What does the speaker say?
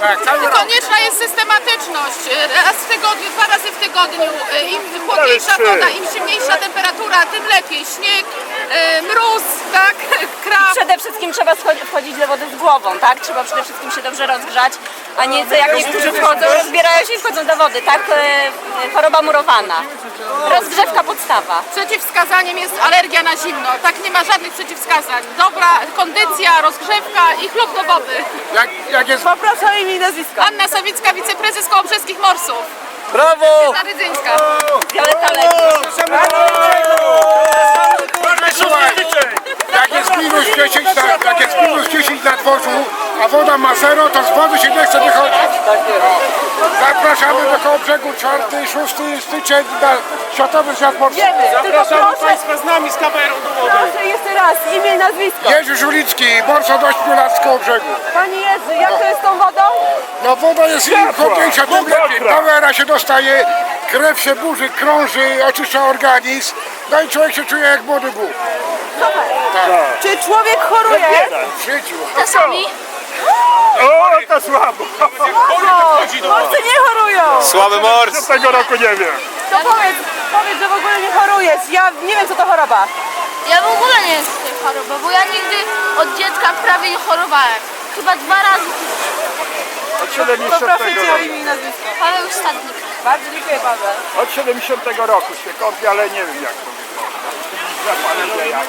Tak, cały rok. Konieczna jest systematyczność. Raz w tygodniu, dwa razy w tygodniu. Im chłodniejsza woda, im zimniejsza temperatura, tym lepiej. Śnieg, e, mróz, tak, kraw. Przede wszystkim trzeba scho- wchodzić do wody z głową, tak? Trzeba przede wszystkim się dobrze rozgrzać, a nie co jak niektórzy wchodzą, rozbierają się i wchodzą do wody, tak? E, Choroba murowana. Rozgrzewka podstawa. Przeciwwskazaniem jest alergia na zimno. Tak nie ma żadnych przeciwwskazań. Dobra kondycja, rozgrzewka i chlub do wody. Jak, jak jest Poproszę o imię i nazwisko. Anna Sawicka, wiceprezes Kołobrzeskich Morsów. brawo! Na Rydzyńska. Violeta. Słuchaj, jak jest minus 10 na, jak jest minus 10 na dworzu, a woda ma zero, to z wody się nie chce wychodzić. Zapraszamy do koło brzegu 4, 6 styczeń na Światowy Świat Morski. Zapraszamy Państwa z nami z kamerą do wody. Proszę jeszcze raz, imię i nazwisko. Jerzy Żulicki, Morso do 8 lat z koło brzegu. Panie Jezu, jak to jest z tą wodą? No woda jest im chłodniejsza, tym lepiej. Się dostaje, krew się burzy, krąży, oczyszcza organizm. No i człowiek się czuje jak młody Bóg. Czy człowiek choruje? W życiu. Czasami O, to słabo. Morscy nie chorują. Słaby mors! Tego roku nie wiem. To powiedz, powiedz, że w ogóle nie chorujesz. Ja nie wiem co to choroba. Ja w ogóle nie jestem tej choroby, bo ja nigdy od dziecka prawie nie chorowałem. Chyba dwa razy. Od 70 Poproszę cię o roku. imię i nazwisko. Paweł Stadnik. Bardzo dziękuję Paweł. Od 70 roku się kąpię, ale nie wiem jak to wygląda. Zapalenie jak.